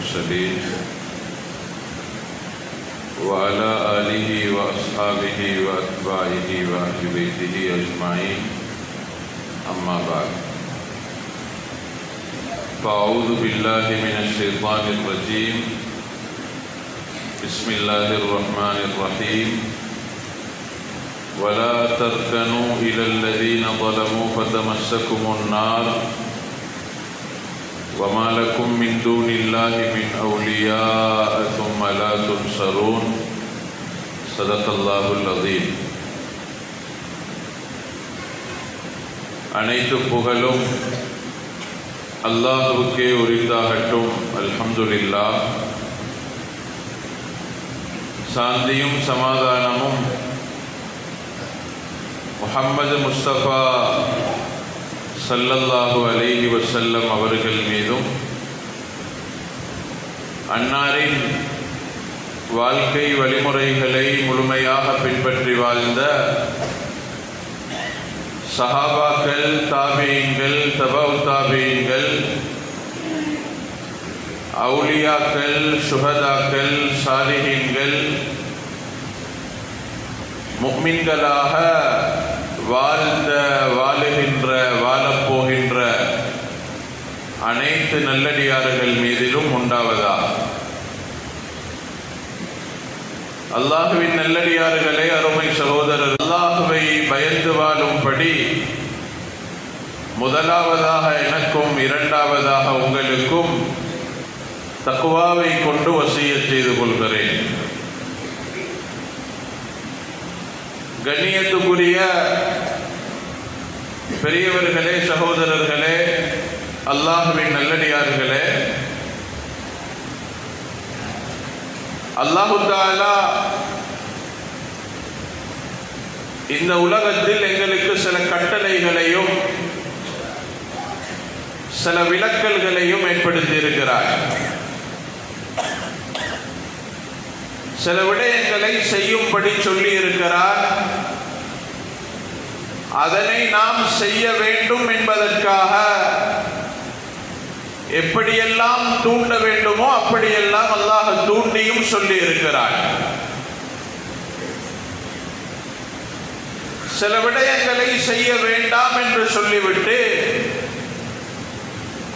المرسلين وعلى آله وأصحابه وأتباعه وأهل بيته أجمعين. أما بعد، فأعوذ بالله من الشيطان الرجيم. بسم الله الرحمن الرحيم. ولا تركنوا إلى الذين ظلموا فتمسكم النار. وما لكم من دون الله من أولياء ثم لا تنصرون صدق الله العظيم அனைத்து புகழும் அல்லாஹுக்கே உரித்தாகட்டும் அல்ஹம்துலில்லா சாந்தியும் சமாதானமும் முஹம்மது முஸ்தபா சல்லல்லாஹு அலேஹி வசல்லம் அவர்கள் மீதும் அன்னாரின் வாழ்க்கை வழிமுறைகளை முழுமையாக பின்பற்றி வாழ்ந்த சஹாபாக்கள் தாபியங்கள் தபவ் தாபியங்கள் அவுலியாக்கள் சுகதாக்கள் சாதிகங்கள் முக்மின்களாக வாழ்ந்த வாழுகின்ற வாழப்போகின்ற அனைத்து நல்லடியார்கள் மீதிலும் உண்டாவதா? அல்லாஹுவின் நல்லடியார்களே அருமை சகோதரர் அல்லாஹுவை பயந்து வாழும்படி முதலாவதாக எனக்கும் இரண்டாவதாக உங்களுக்கும் தக்குவாவை கொண்டு வசிய செய்து கொள்கிறேன். கண்ணியத்துக்குரிய பெரியவர்களே சகோதரர்களே அல்லாஹுவின் நல்லடியார்களே அல்லாஹு தாலா இந்த உலகத்தில் எங்களுக்கு சில கட்டளைகளையும் சில விலக்கல்களையும் ஏற்படுத்தி இருக்கிறார் சில விடயங்களை செய்யும்படி சொல்லி இருக்கிறார் அதனை நாம் செய்ய வேண்டும் என்பதற்காக எப்படியெல்லாம் தூண்ட வேண்டுமோ அப்படியெல்லாம் அல்லாஹ் தூண்டியும் சொல்லி இருக்கிறார் சில விடயங்களை செய்ய வேண்டாம் என்று சொல்லிவிட்டு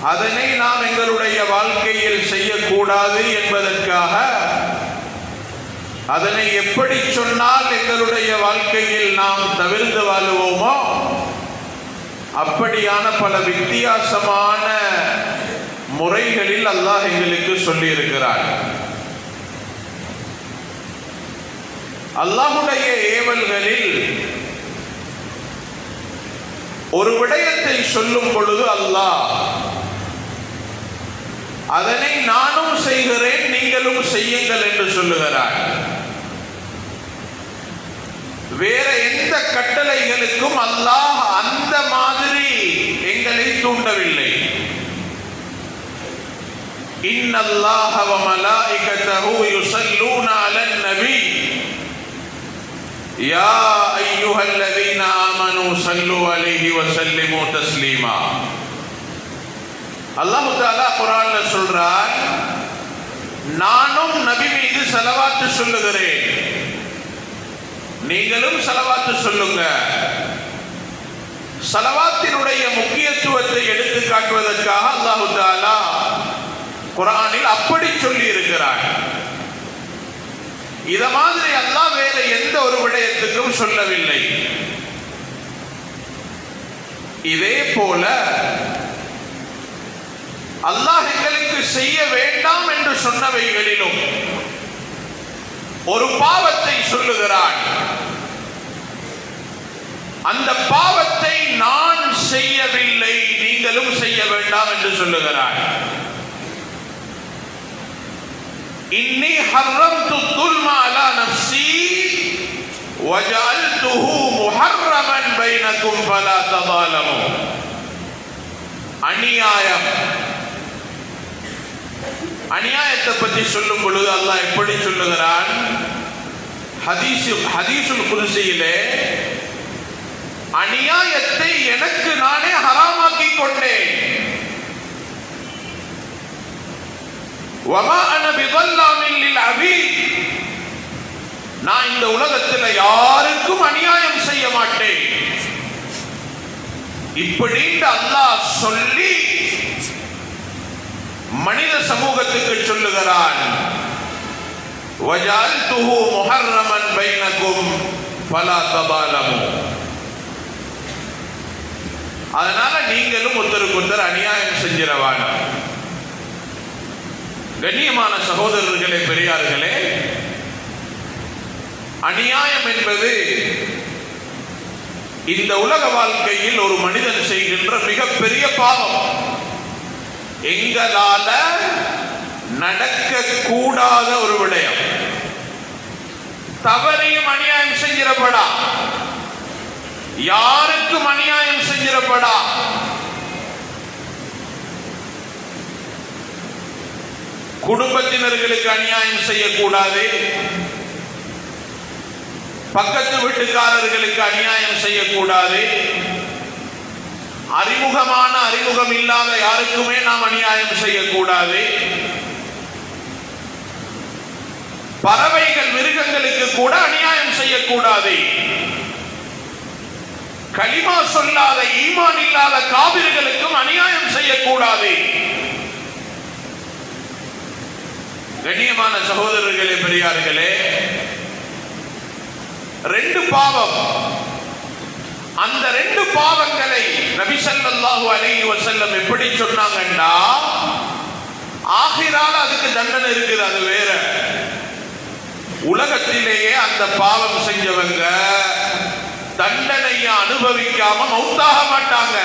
அதனை நாம் எங்களுடைய வாழ்க்கையில் செய்யக்கூடாது என்பதற்காக அதனை எப்படி சொன்னால் எங்களுடைய வாழ்க்கையில் நாம் தவிர்ந்து வாழுவோமோ? அப்படியான பல வித்தியாசமான முறைகளில் அல்லாஹ் எங்களுக்கு சொல்லி இருக்கிறார் அல்லாஹுடைய ஏவல்களில் ஒரு விடயத்தை சொல்லும் பொழுது அல்லாஹ் அதனை நானும் செய்கிறேன் நீங்களும் செய்யுங்கள் என்று சொல்லுகிறார் வேற எந்த கட்டளைகளுக்கும் அல்லாஹ் அந்த மாதிரி எங்களை தூண்டவில்லை إن الله وملائكته يصلون على النبي يا أيها الذين آمنوا صلوا عليه وسلموا تسليما அல்லாஹு தாலா குரான்ல சொல்றார் நானும் நபி மீது செலவாத்து சொல்லுகிறேன். நீங்களும் செலவாத்து சொல்லுங்க. செலவாத்தினுடைய முக்கியத்துவத்தை எடுத்து காட்டுவதற்காக அல்லாஹு தாலா குரானில் அப்படி சொல்லி இருக்கிறார் இத மாதிரி அல்லாஹ் வேற எந்த ஒரு விடயத்துக்கும் சொல்லவில்லை. இதே போல அல்லாஹ் எங்களுக்கு செய்ய வேண்டாம் என்று சொன்னவைகளிலும் ஒரு பாவத்தை சொல்லுகிறான் அந்த பாவத்தை நான் செய்யவில்லை நீங்களும் செய்ய வேண்டாம் என்று சொல்லுகிறான் இன்னி ஹர்ரம்து துல்ம அலா நஃப்ஸி وجعلته محرما بينكم فلا تظالموا அநியாயம் அநியாயத்தை பற்றி சொல்லும் பொழுது அல்லாஹ் எப்படி சொல்லுகிறான்? ஹதீசு ஹதீசுல் குருசியிலே அநியாயத்தை எனக்கு நானே ஹராமாக்கி கொண்டேன். அன நான் இந்த உலகத்தில் யாருக்கும் அநியாயம் செய்ய மாட்டேன். இப்படின்னு அல்லாஹ் சொல்லி மனித சமூகத்துக்கு சொல்லுகிறான் வஜால்துஹு முஹர்ரமன் பைனக்கும் ஃபலா தபாலமு. அதனால நீங்களும் ஒருத்தருக்கு ஒருத்தர் அநியாயம் செஞ்சிடவான கண்ணியமான சகோதரர்களே பெரியார்களே அநியாயம் என்பது இந்த உலக வாழ்க்கையில் ஒரு மனிதன் செய்கின்ற மிகப்பெரிய பாவம். எங்களால நடக்க கூடாத ஒரு விடயம். தவறையும் அநியாயம் செஞ்சிடப்படா. யாருக்கும் அநியாயம் செஞ்சிடப்படா. குடும்பத்தினர்களுக்கு அநியாயம் செய்யக்கூடாது. பக்கத்து வீட்டுக்காரர்களுக்கு அநியாயம் செய்யக்கூடாது. அறிமுகமான அறிமுகம் இல்லாத யாருக்குமே நாம் அநியாயம் செய்யக்கூடாது. பறவைகள் மிருகங்களுக்கு கூட அநியாயம் செய்யக்கூடாது. களிமா சொல்லாத ஈமான் இல்லாத காவிர்களுக்கும் அநியாயம் செய்யக்கூடாது. கண்ணியமான சகோதரர்களே பெரியார்களே ரெண்டு பாவம். அந்த ரெண்டு பாவங்களை நபி ஸல்லல்லாஹு அலைஹி வசல்லம் எப்படி சொன்னாங்கன்னா ஆகிரால அதுக்கு தண்டனை இருக்குது அது வேற. உலகத்திலேயே அந்த பாவம் செஞ்சவங்க தண்டனையை அனுபவிக்காம மௌத்தாக மாட்டாங்க.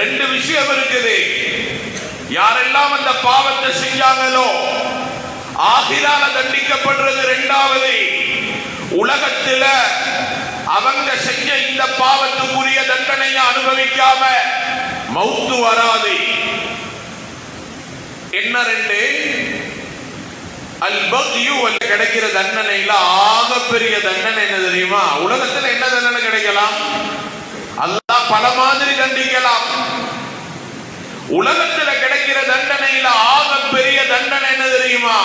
ரெண்டு விஷயம் இருக்குது. யாரெல்லாம் அந்த பாவத்தை செஞ்சாங்களோ ஆகிரால தண்டிக்கப்படுறது ரெண்டாவது உலகத்துல அவங்க செஞ்ச இந்த பாவத்துக்குரிய தண்டனையை அனுபவிக்காம மௌத்து வராது. என்ன ரெண்டு? அல் கிடைக்கிற தண்டனையில ஆகப்பெரிய தண்டனை என்ன தெரியுமா? உலகத்துல என்ன தண்டனை கிடைக்கலாம்? அல்லாஹ் பல மாதிரி தண்டிக்கலாம். உலகத்துல கிடைக்கிற தண்டனையில ஆகப்பெரிய தண்டனை என்ன தெரியுமா?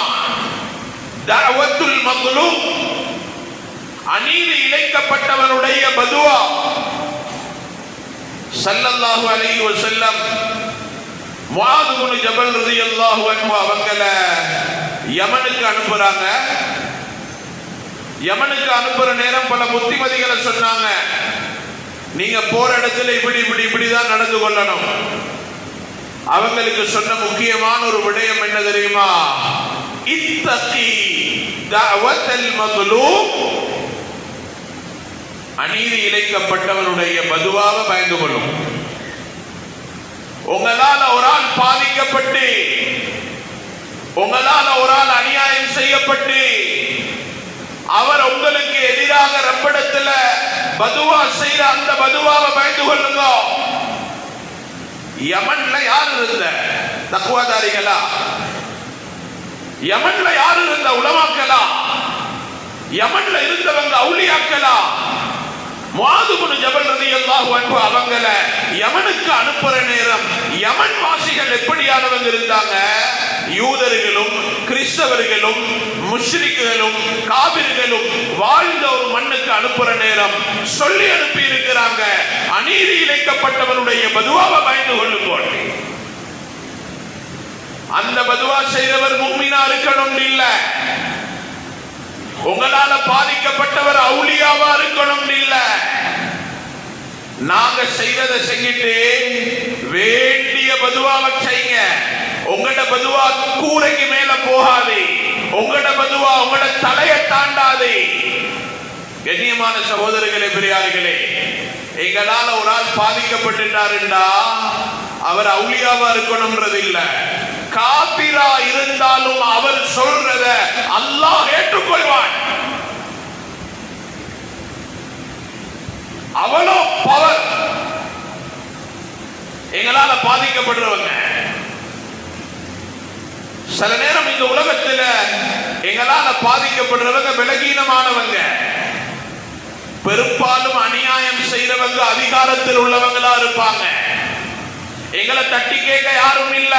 தஅவத்துல் மக்களும் அநீதி இழைக்கப்பட்டவனுடைய பதுவா. சல்லல்லாஹு அலைஹி வஸல்லம் முஆது இப்னு ஜபல் ரலியல்லாஹு அன்ஹு அவங்கள யமனுக்கு அனுப்புறாங்க. யமனுக்கு அனுப்புற நேரம் பல புத்திமதிகளை சொன்னாங்க. நீங்க போற இடத்துல இப்படி இப்படி இப்படி தான் நடந்து கொள்ளணும். அவங்களுக்கு சொன்ன முக்கியமான ஒரு விடயம் என்ன தெரியுமா? இத்தகி தஅவத்தல் மக்லூம் அநீதி இழைக்கப்பட்டவனுடைய பதுவாக பயந்து கொள்ளும். உங்களால் ஒரு ஆள் பாதிக்கப்பட்டு உங்களால் ஒரு ஆள் அநியாயம் செய்யப்பட்டு அவர் உங்களுக்கு எதிராக ரப்பிடத்துல பதுவா செய்த அந்த பதுவாவை பயந்து கொள்ளுங்க. யமன்ல யார் இருந்த? தக்குவாதாரிகளா? யமன்ல யார் இருந்த? உலமாக்களா? யமன்ல இருந்தவங்க அவுலியாக்களா மாதுபுனு ஜபல் ரலியல்லாஹு அன்பு அவங்கள யமனுக்கு அனுப்புற நேரம் யமன் வாசிகள் எப்படியானவங்க இருந்தாங்க? யூதர்களும் கிறிஸ்தவர்களும் முஷ்ரிக்குகளும் காவிர்களும் வாழ்ந்த ஒரு மண்ணுக்கு அனுப்புற நேரம் சொல்லி அனுப்பி இருக்கிறாங்க. அநீதி இழைக்கப்பட்டவனுடைய பதுவாவை பயந்து கொள்ளுங்கள் அந்த பதுவா செய்தவர் மூமினா இருக்கணும் இல்லை. உங்களால பாதிக்கப்பட்டவர் அவுளியாவா இருக்கணும் இல்ல. நாங்க செய்வதை செஞ்சுட்டு வேண்டிய பதுவாவை செய்யுங்க உங்களோட பதுவா கூரைக்கு மேல போகாது. உங்களோட பதுவா உங்களோட தலையை தாண்டாது. கண்ணியமான சகோதரர்களே பெரியார்களே எங்களால ஒரு ஆள் பாதிக்கப்பட்டுட்டாருண்டா அவர் அவுளியாவா இருக்கணும்ன்றது இல்லை. காபிரா இருந்தாலும் அவர் சொல்றத அல்லாஹ் ஏற்றுக்கொள்வான். அவ்வளோ பவர். எங்களால பாதிக்கப்படுறவங்க. சில நேரம் இந்த உலகத்துல எங்களால பாதிக்கப்படுறவங்க விலகீனமானவங்க. பெரும்பாலும் அநியாயம் செய்யறவங்க அதிகாரத்தில் உள்ளவங்களா இருப்பாங்க. எங்களை தட்டி கேட்க யாரும் இல்ல.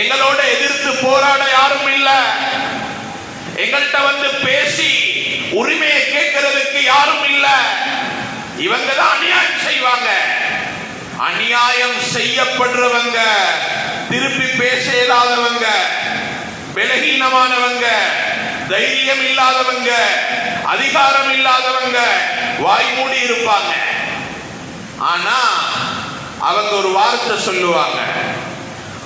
எங்களோட எதிர்த்து போராட யாரும் இல்ல. எங்கள்கிட்ட வந்து பேசி உரிமையை கேட்கறதுக்கு யாரும் இல்ல. இவங்க தான் அநியாயம் செய்வாங்க. அநியாயம் செய்யப்படுறவங்க திருப்பி பேச இயலாதவங்க பலகீனமானவங்க தைரியம் இல்லாதவங்க அதிகாரம் இல்லாதவங்க வாய் மூடி இருப்பாங்க. ஆனா அவங்க ஒரு வார்த்தை சொல்லுவாங்க.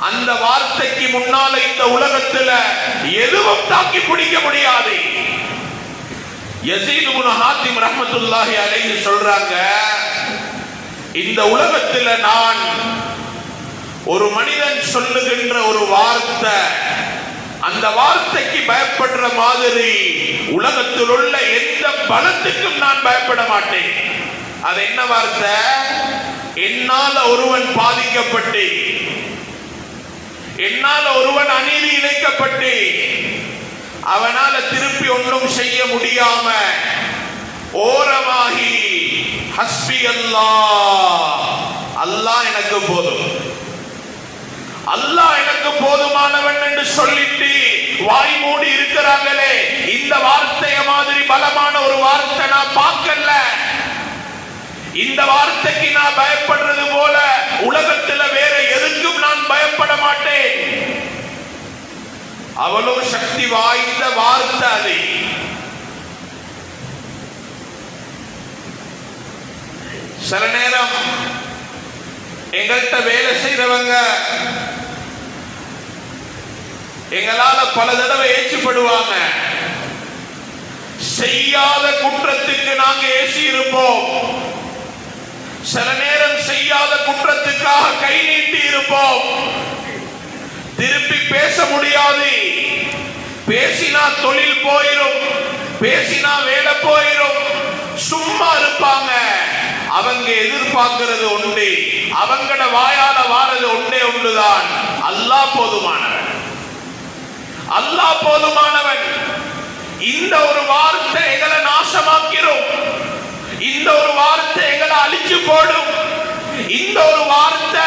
அந்த வார்த்தைக்கு முன்னால இந்த உலகத்துல எதுவும் தாக்கி பிடிக்க முடியாது. யசீத் இப்னு ஹாத்திம் ரஹமத்துல்லாஹி அலைஹி சொல்றாங்க இந்த உலகத்துல நான் ஒரு மனிதன் சொல்லுகின்ற ஒரு வார்த்தை அந்த வார்த்தைக்கு பயப்படுற மாதிரி உலகத்தில் உள்ள எந்த பலத்துக்கும் நான் பயப்பட மாட்டேன். அது என்ன வார்த்தை? என்னால ஒருவன் பாதிக்கப்பட்டு என்னால ஒருவன் அநீதி இணைக்கப்பட்டு அவனால திருப்பி ஒன்றும் செய்ய முடியாம ஓரமாகி ஹஸ்பி அல்லா அல்லாஹ் எனக்கு போதும். அல்லாஹ் எனக்கு போதுமானவன் என்று சொல்லிட்டு வாய் மூடி இருக்கிறாங்களே இந்த வார்த்தைய மாதிரி பலமான ஒரு வார்த்தை நான் பார்க்கல. இந்த வார்த்தைக்கு நான் பயப்படுறது போல உலகத்துல வேற எதுக்கும் நான் பயப்பட மாட்டேன். அவ்வளவு சக்தி வாய்ந்த வார்த்தை அது. சில நேரம் எங்கள்கிட்ட வேலை செய்யறவங்க எங்களால பல தடவை ஏச்சுப்படுவாங்க. செய்யாத குற்றத்துக்கு நாங்க ஏசி இருப்போம் சில நேரம் செய்யாத குற்றத்துக்காக கை நீட்டி இருப்போம். திருப்பி பேச முடியாது. பேசினா தொழில் போயிரும். பேசினா வேலை போயிரும். சும்மா இருப்பாங்க. அவங்க எதிர்பார்க்கிறது உண்டு. அவங்கட வாயால வாரது ஒன்றே ஒன்றுதான் அல்லாஹ் போதுமானவன். அல்லாஹ் போதுமானவன். இந்த ஒரு வார்த்தை எங்களை நாசமாக்கிறோம் இந்த ஒரு வார்த்தை எங்களை அழிச்சு போடும். இந்த ஒரு வார்த்தை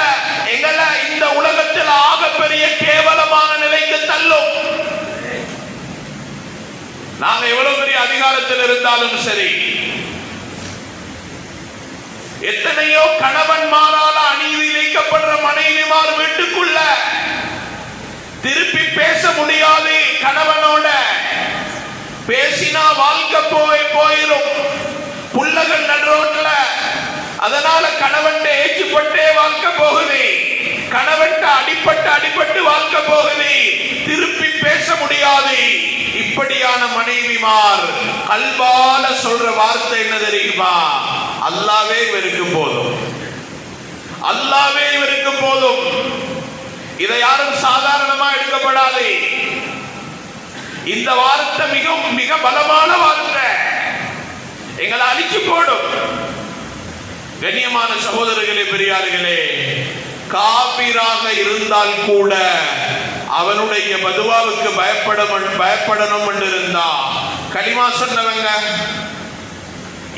எங்களை இந்த உலகத்தில் ஆகப்பெரிய கேவலமான நிலைக்கு தள்ளும். நாங்க எவ்வளவு பெரிய அதிகாரத்தில் இருந்தாலும் சரி எத்தனையோ கணவன்மாரால அநீதி இழைக்கப்படுற மனைவிமார் வீட்டுக்குள்ள திருப்பி பேச முடியாது கணவனோட. பேசினா வாழ்க்கை போய் போயிரும். புள்ளகள் நடுரோட்ல அதனால கணவன் ஏச்சுப்பட்டே வாங்க போகுது. கணவன் அடிப்பட்டு அடிபட்டு வாங்க போகுது. திருப்பி பேச முடியாது. இப்படியான மனைவிமார் கல்வால சொல்ற வார்த்தை என்ன தெரியுமா? அல்லாவே இவருக்கு போதும். அல்லாவே இவருக்கு போதும். இதை யாரும் சாதாரணமா எடுக்கப்படாது. இந்த வார்த்தை மிகவும் மிக பலமான வார்த்தை. எங்களை அழிச்சு போடும். கண்ணியமான சகோதரர்களே பெரியார்களே காபிராக இருந்தால் கூட அவனுடைய மதுவாவுக்கு பயப்பட பயப்படணும் என்று இருந்தா களிமா சொன்னவங்க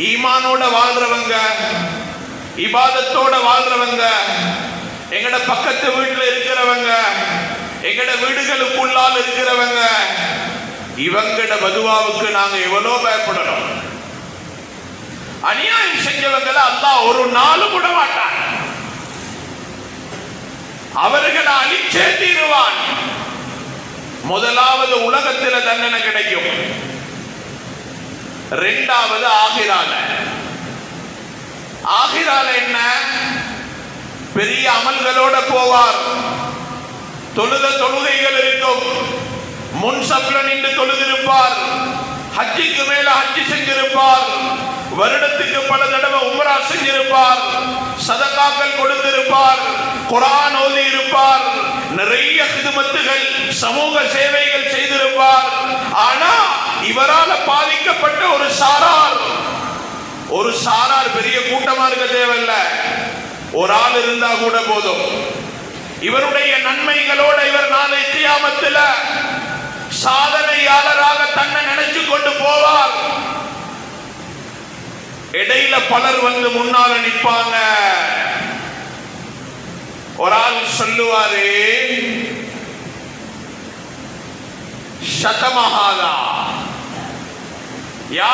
ஈமானோட வாழ்றவங்க இபாதத்தோட வாழ்றவங்க எங்கட பக்கத்து வீட்டுல இருக்கிறவங்க எங்கட வீடுகளுக்குள்ளால் இருக்கிறவங்க இவங்கட மதுவாவுக்கு நாங்க எவ்வளோ பயப்படணும்? அநியாயம் செஞ்சவங்களை அல்லாஹ் ஒரு நாளும் விட மாட்டான் அவர்களை அழிச்சே தீருவான். முதலாவது உலகத்தில் தண்டனை கிடைக்கும். ரெண்டாவது ஆகிரால. ஆகிரால என்ன? பெரிய அமல்களோட போவார். தொழுத தொழுகைகள் இருக்கும். முன் சப்ல நின்று தொழுதிருப்பார். ஹஜ்ஜிக்கு மேல ஹஜ்ஜி செஞ்சிருப்பார். வருடத்துக்கு பல தடவை உமரா செஞ்சிருப்பார். சதகாக்கள் கொடுத்திருப்பார். குரான் ஓதி இருப்பார் நிறைய கிதுமத்துகள் சமூக சேவைகள் செய்திருப்பார். ஆனா இவரால பாதிக்கப்பட்ட ஒரு சாரார். ஒரு சாரார் பெரிய கூட்டமா இருக்க தேவையில்ல. ஒரு ஆள் இருந்தா கூட போதும். இவருடைய நன்மைகளோட இவர் நாளை தியாமத்தில் சாதனையாளராக தன்னை நினைச்சு கொண்டு போவார். இடையில பலர் வந்து முன்னால நிப்பாங்க ஒரு ஆள் சொல்லுவாரு சதமஹாதா யா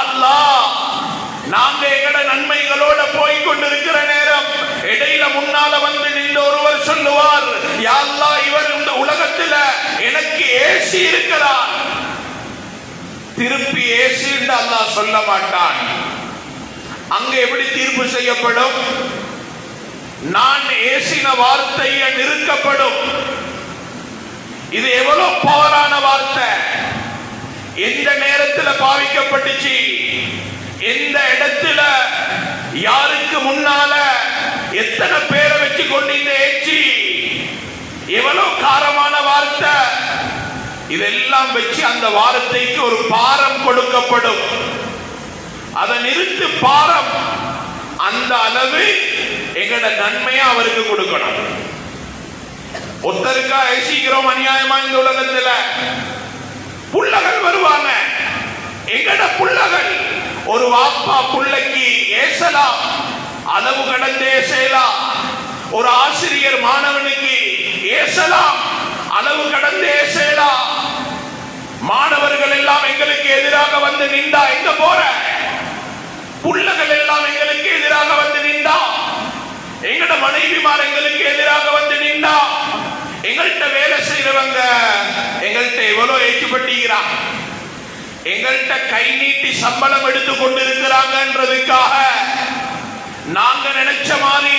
நாங்க எங்கட நன்மைகளோட போய் கொண்டிருக்கிற நேரம் இடையில முன்னால வந்து நின்று ஒருவர் சொல்லுவார் யா இவர் இந்த உலகத்துல எனக்கு ஏசி இருக்கிறார். திருப்பி ஏசி என்று அல்லாஹ் சொல்ல மாட்டான். அங்க எப்படி தீர்ப்பு செய்யப்படும்? நான் ஏசின வார்த்தையை நிறுத்தப்படும். இது எவ்வளவு பவரான வார்த்தை. எந்த நேரத்தில் பாவிக்கப்பட்டுச்சு? எந்த இடத்துல? யாருக்கு முன்னால? எத்தனை பேரை வச்சு கொண்டு இந்த ஏச்சி? எவ்வளவு காரமான வார்த்தை? இதெல்லாம் வச்சு அந்த வார்த்தைக்கு ஒரு பாரம் கொடுக்கப்படும். அதை நிறுத்து பாரம். அந்த அளவு எங்கட நன்மையை அவருக்கு கொடுக்கணும். ஒருத்தருக்கா ஏசிக்கிறோம் அநியாயமா இந்த உலகத்துல? புள்ளகள் வருவாங்க. எங்கட புள்ளகள்? ஒரு வாப்பா புள்ளைக்கு ஏசலாம் அளவு கடந்தே செய்யலாம் ஒரு ஆசிரியர் மாணவனுக்கு ஏசலாம் அளவு கடந்தே செய்யலாம் மாணவர்கள் எல்லாம் எங்களுக்கு எதிராக வந்து நின்றா எங்க போற? புள்ளகள் எல்லாம் எங்களுக்கு எதிராக வந்து நின்றா? எங்கட மனைவிமார் எங்களுக்கு எதிராக வந்து நின்றா? எங்கள்கிட்ட வேலை செய்யறவங்க எங்கள்கிட்ட எவ்வளவு ஏற்றுப்பட்டீங்கிறாங்க எங்கள்கிட்ட கை நீட்டி சம்பளம் எடுத்து கொண்டிருக்கிறாங்கன்றதுக்காக நாங்க நினைச்ச மாதிரி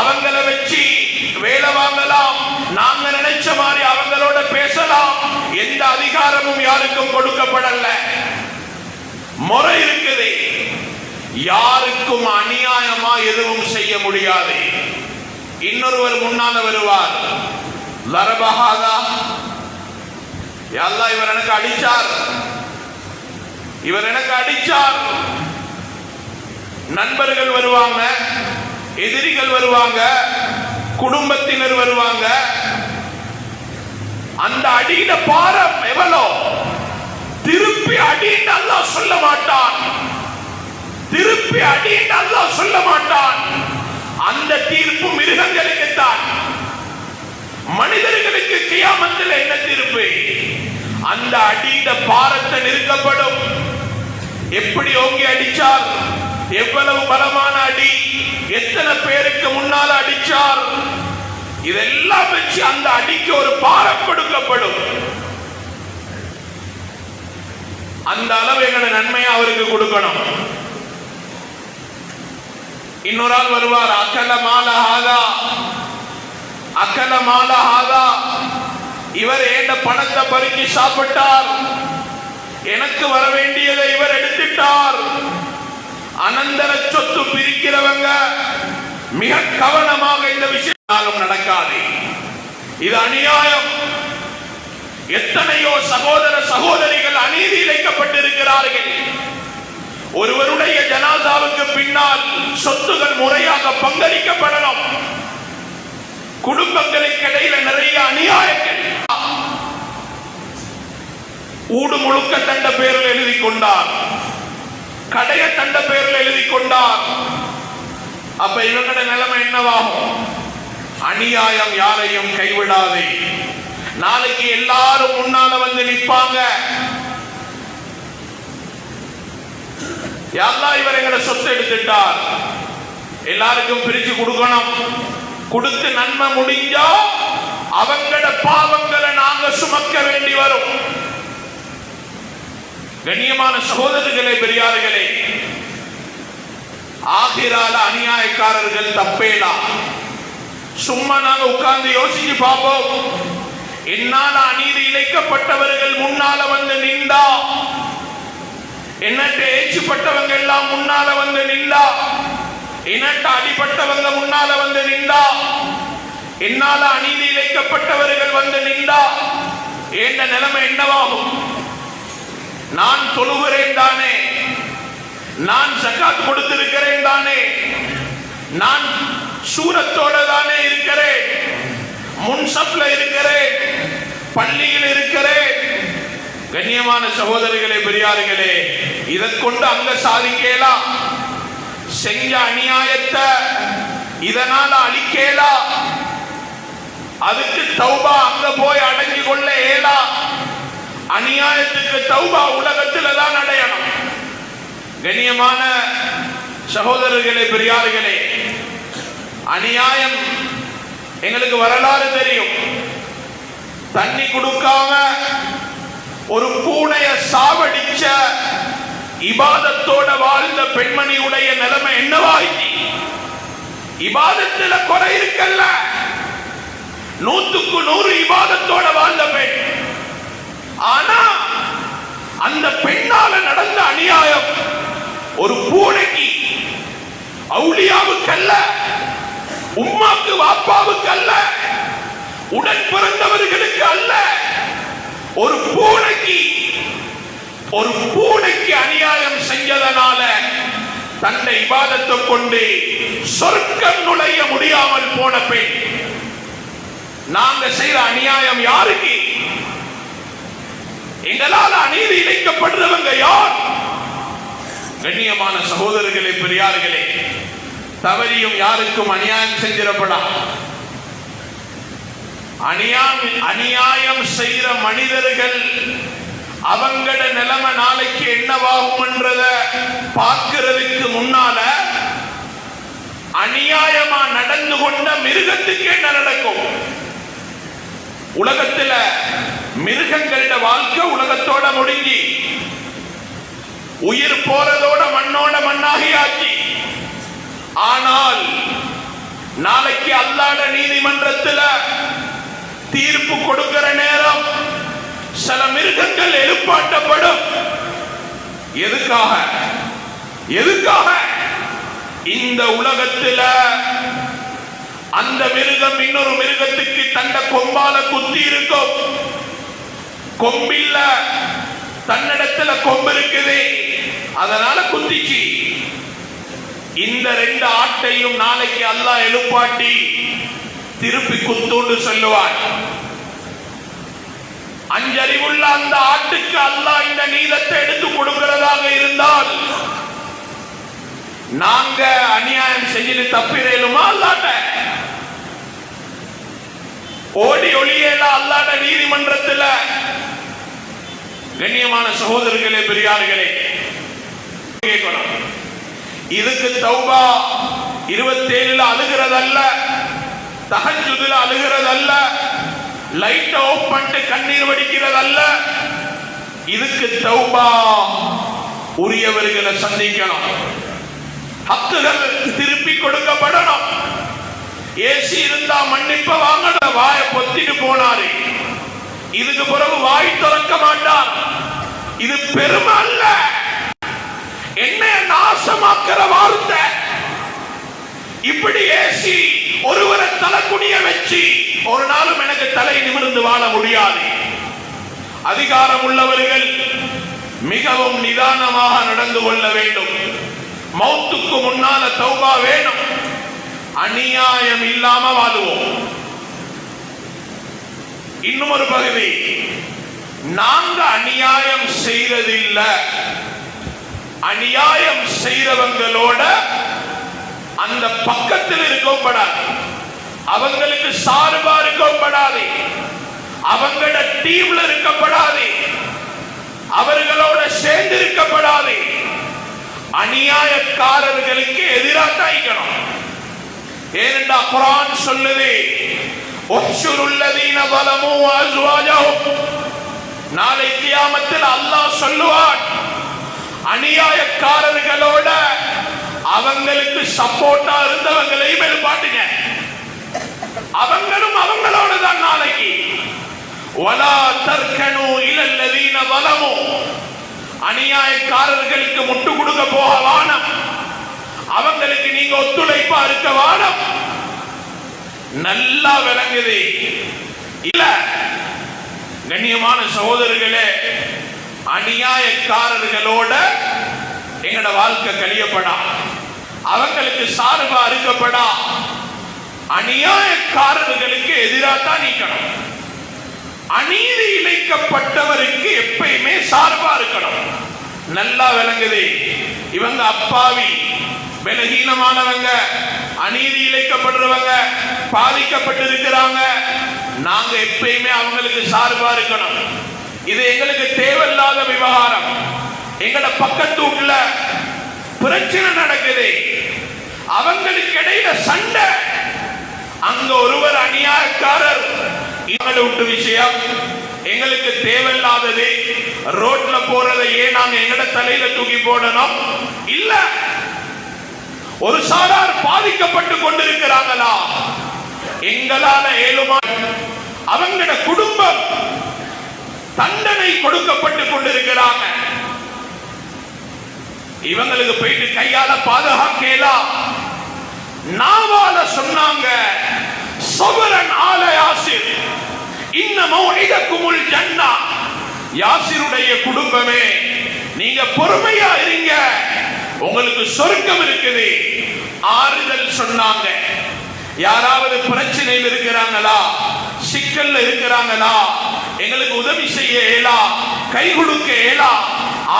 அவங்கள வச்சு வேலை வாங்கலாம். நாங்க நினைச்ச மாதிரி அவங்களோட பேசலாம். எந்த அதிகாரமும் யாருக்கும் கொடுக்கப்படல. முறை இருக்குது. யாருக்கும் அநியாயமா எதுவும் செய்ய முடியாது. இன்னொருவர் முன்னால வருவார். லரபஹாதா. அல்லாஹ் இவர் எனக்கு அடிச்சார். இவர் எனக்கு அடிச்சார். நண்பர்கள் வருவாங்க எதிரிகள் வருவாங்க குடும்பத்தினர் வருவாங்க. அந்த அடியின பாரம் எவ்வளோ? திருப்பி அடின்னு அல்லாஹ் சொல்ல மாட்டான். திருப்பி அடின்னு அல்லாஹ் சொல்ல மாட்டான். அந்த தீர்ப்பு மிருகங்களுக்கு தான். மனிதர்களுக்கு கியாமத்தில் என்ன தீர்ப்பு? அந்த அடியின பாரத்தை நிறுத்தப்படும் எப்படி ஓங்கி அடிச்சால் எவ்வளவு பலமான அடி எத்தனை பேருக்கு முன்னால அடிச்சார்? இதெல்லாம் வச்சு அந்த அடிக்கு ஒரு பாரம் கொடுக்கப்படும். அந்த அளவு எங்களை நன்மையா அவருக்கு கொடுக்கணும். இன்னொரு ஆள் வருவார் அக்கல மாலஹாதா அக்கல மாலஹாதா இவர் ஏண்ட பணத்தை பறிச்சு சாப்பிட்டார். எனக்கு வர வேண்டியதை இவர் எடுத்துட்டார். அனந்தர சொத்து பிரிக்கிறவங்க மிக கவனமாக இந்த விஷயம் நடக்காது. இது அநியாயம். எத்தனையோ சகோதர சகோதரிகள் அநீதி இழைக்கப்பட்டிருக்கிறார்கள் ஒருவருடைய ஜனாதாவுக்கு பின்னால் சொத்துகள் முறையாக பங்களிக்கப்படணும் குடும்பங்களுக்கு இடையில நிறைய அநியாயங்கள். ஊடு முழுக்க தண்ட பேரில் எழுதி கொண்டார் கடையை தந்த பெயரில் எழுதி கொண்டார். அப்ப இவங்களோட நிலைமை என்னவாகும்? அநியாயம் யாரையும் கைவிடாதே. நாளைக்கு எல்லாரும் முன்னால வந்து நிற்பாங்க. யாரெல்லாம் இவர் எங்களை சொத்து எடுத்துட்டார்? எல்லாருக்கும் பிரிச்சு கொடுக்கணும். கொடுத்து நன்மை முடிஞ்சா அவங்களோட பாவங்களை நாங்க சுமக்க வேண்டி வரும். கண்ணியமான சகோதரர்களே பெரியார்களே. ஆகிரால அநியாயக்காரர்கள் தப்பேடா சும்மா நாங்க உட்கார்ந்து யோசிச்சு பார்ப்போம். என்னால அநீதி இழைக்கப்பட்டவர்கள் முன்னால வந்து நின்றா? என்னட்ட ஏச்சுப்பட்டவங்க எல்லாம் முன்னால வந்து நின்றா? இனட்ட அடிபட்டவங்க முன்னால வந்து நின்றா? என்னால அநீதி இழைக்கப்பட்டவர்கள் வந்து நின்றா? என்ன நிலைமை என்னவாகும்? நான் தொழுகிறேன் தானே. நான் சக்காத் கொடுத்திருக்கிறேன் தானே. நான் சூரத்தோட தானே இருக்கிறேன். முன்சப்ல இருக்கிறேன். பள்ளியில் இருக்கிறேன். கண்ணியமான சகோதரிகளே பெரியார்களே இதை கொண்டு அங்க சாதிக்கலாம் செஞ்ச அநியாயத்தை இதனால அழிக்கலாம் அதுக்கு தௌபா அங்க போய் அநியாயத்துக்கு தௌபா உலகத்தில் தான் அடையணும். கண்ணியமான சகோதரர்களே பெரியார்களே அநியாயம் எங்களுக்கு வரலாறு தெரியும். தண்ணி கொடுக்காம ஒரு பூனைய சாவடிச்ச இபாதத்தோட வாழ்ந்த பெண்மணியுடைய நிலைமை என்னவாயிற்று? இபாதத்துல குறை இருக்கல்ல. நூத்துக்கு நூறு இபாதத்தோட வாழ்ந்த பெண். ஆனா அந்த பெண்ணால நடந்த அநியாயம் ஒரு பூனைக்கு அவுளியாவுக்கு அல்ல உம்மாக்கு வாப்பாவுக்கு அல்ல உடன் பிறந்தவர்களுக்கு அல்ல. ஒரு பூனைக்கு ஒரு பூனைக்கு அநியாயம் செஞ்சதனால தன்னை இபாதத்தை கொண்டு சொர்க்கம் நுழைய முடியாமல் போன பெண். நாங்க செய்யற அநியாயம் யாருக்கு? எங்களால் அநீதி இணைக்கப்படுறவங்க யார்? கண்ணியமான சகோதரர்களே பெரியார்களே தவறியும் யாருக்கும் அநியாயம் செஞ்சிடப்படா அநியாயம் அநியாயம் செய்யற மனிதர்கள் அவங்கள நிலைமை நாளைக்கு என்னவாகும்ன்றத பார்க்கிறதுக்கு முன்னால அநியாயமா நடந்து கொண்ட மிருகத்துக்கு என்ன நடக்கும்? உலகத்துல மிருகங்களிட வாழ்க்கை உலகத்தோட முடிஞ்சி உயிர் போறதோட மண்ணோட மண்ணாகி ஆச்சு ஆனால் நாளைக்கு அல்லாட நீதிமன்றத்துல தீர்ப்பு கொடுக்கிற நேரம் சில மிருகங்கள் எழுப்பாட்டப்படும். எதுக்காக? எதுக்காக? இந்த உலகத்துல அந்த மிருகம் இன்னொரு மிருகத்துக்கு தண்ட கொம்பால குத்தி இருக்கும். கொம்பில்ல தன்னிடத்துல கொம்பு இருக்குது. அதனால குத்திச்சு. இந்த ரெண்டு ஆட்டையும் நாளைக்கு அல்லாஹ் எழுப்பாட்டி திருப்பி குத்துன்னு சொல்லுவார். அஞ்சறிவுள்ள அந்த ஆட்டுக்கு அல்லாஹ் இந்த நீதத்தை எடுத்து கொடுக்கிறதாக இருந்தால் நாங்க அநியாயம் செஞ்சுட்டு தப்பிடலுமா அல்லாட்ட? ஓடி ஒளியெல்லாம் அல்லாத நீதிமன்றத்தில். கண்ணியமான சகோதரர்களே பெரியார்களே கேட்கணும். இதுக்கு தௌபா இருபத்தேழுல அழுகிறதல்ல தகஜுதுல அழுகிறதல்ல லைட் ஆஃப் பண்ணிட்டு கண்ணீர் வடிக்கிறதல்ல. இதுக்கு தௌபா உரியவர்களை சந்திக்கணும். ஹக்குகள் திருப்பி கொடுக்கப்படணும். ஏசி இருந்தா மன்னிப்ப வாங்க வாய பொத்திட்டு போனாரு. இதுக்கு பிறகு வாய் திறக்க மாட்டார். இது பெருமை அல்ல என்ன நாசமாக்கிற வார்த்தை. இப்படி ஏசி ஒருவரை தலைக்குனிய வச்சு ஒரு நாளும் எனக்கு தலை நிமிர்ந்து வாழ முடியாது. அதிகாரம் உள்ளவர்கள் மிகவும் நிதானமாக நடந்து கொள்ள வேண்டும். மௌத்துக்கு முன்னால தௌபா வேணும். அநியாயம் இல்லாம வாழுவோம். இன்னும் ஒரு பகுதி. நாங்க அநியாயம் செய்யறதில்லை அநியாயம் செய்யறவங்களோட அந்த பக்கத்தில் இருக்கப்படாது அவங்களுக்கு சார்பா இருக்கப்படாது அவங்களோட டீம்ல இருக்கப்படாது அவர்களோட சேர்ந்து இருக்கப்படாது அநியாயக்காரர்களுக்கு எதிராக தாய்க்கணும் ஏனென்றா குரான் சொல்லுது உஹ்ஷுருல்லதீன ظلموا وازواجهم நாளை கியாமத்தில் அல்லாஹ் சொல்லுவான் அநியாயக்காரர்களோட அவங்களுக்கு சப்போர்ட்டா இருந்தவங்களையும் எழுப்பாட்டுங்க அவங்களும் அவங்களோட தான் நாளைக்கு வலா தர்கனு இலல்லதீன வலமு அநியாயக்காரர்களுக்கு முட்டு கொடுக்க போக வானம் அவங்களுக்கு நீங்க ஒத்துழைப்பா இருக்க வானம் நல்லா விளங்குது. இல்ல கண்ணியமான சகோதரர்களே அநியாயக்காரர்களோட எங்கட வாழ்க்கை கழியப்படா. அவங்களுக்கு சார்பா இருக்கப்படா. அநியாயக்காரர்களுக்கு எதிராக தான் நீக்கணும். அநீதி இழைக்கப்பட்டவருக்கு எப்பயுமே சார்பா இருக்கணும். நல்லா விளங்குது. இவங்க அப்பாவி. பலகீனமானவங்க அநீதி இழைக்கப்படுறவங்க பாதிக்கப்பட்டிருக்கிறாங்க நாங்க எப்பயுமே அவங்களுக்கு சார்பா இருக்கணும். இது எங்களுக்கு தேவையில்லாத விவகாரம். எங்கட பக்கத்து உள்ள பிரச்சனை நடக்குது. அவங்களுக்கு இடையில சண்டை. அங்க ஒருவர் அநியாயக்காரர். எங்களை விட்டு விஷயம். எங்களுக்கு தேவையில்லாதது. ரோட்ல போறதை ஏன் நாங்க எங்கட தலையில தூக்கி போடணும்? இல்ல ஒரு சாரார் பாதிக்கப்பட்டு கொண்டிருக்கிறாங்களா எங்களால ஏழுமா அவங்களோட குடும்பம் தண்டனை கொடுக்கப்பட்டு கொண்டிருக்கிறாங்க. இவங்களுக்கு போயிட்டு கையால பாதுகாக்கலாம் நாவால சொன்னாங்க சபரன் ஆல யாசிர். இன்னமும் இதற்குமுள் ஜன்னா. யாசிருடைய குடும்பமே நீங்க பொறுமையா இருங்க. உங்களுக்கு சொர்க்கம் இருக்குது. ஆறுதல் சொன்னாங்க. யாராவது பிரச்சனையில் இருக்கிறாங்களா? சிக்கல்ல இருக்கிறாங்களா? எங்களுக்கு உதவி செய்ய இயலா? கை கொடுக்க இயலா?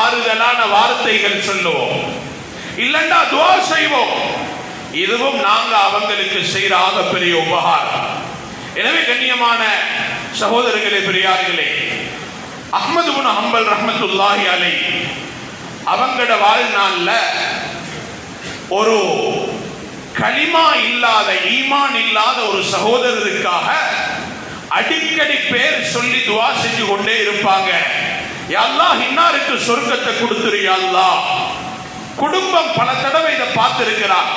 ஆறுதலான வார்த்தைகள் சொல்லுவோம். இல்லண்டா துவா செய்வோம். இதுவும் நாங்க அவங்களுக்கு செய்யற ஆகப்பெரிய உபகாரம். எனவே கண்ணியமான சகோதரர்களே பெரியார்களே அஹமது குன ஹம்பல் ரஹமத்துல்லாஹி அலை அவங்களோட வாழ்நாள்ல ஒரு களிமா இல்லாத ஈமான் இல்லாத ஒரு சகோதரருக்காக அடிக்கடி பேர் சொல்லி துவா செஞ்சு கொண்டே இருப்பாங்க. யா இன்னாருக்கு சொர்க்கத்தை கொடுத்துரு குடும்பம் பல தடவை இதை பார்த்திருக்கிறார்.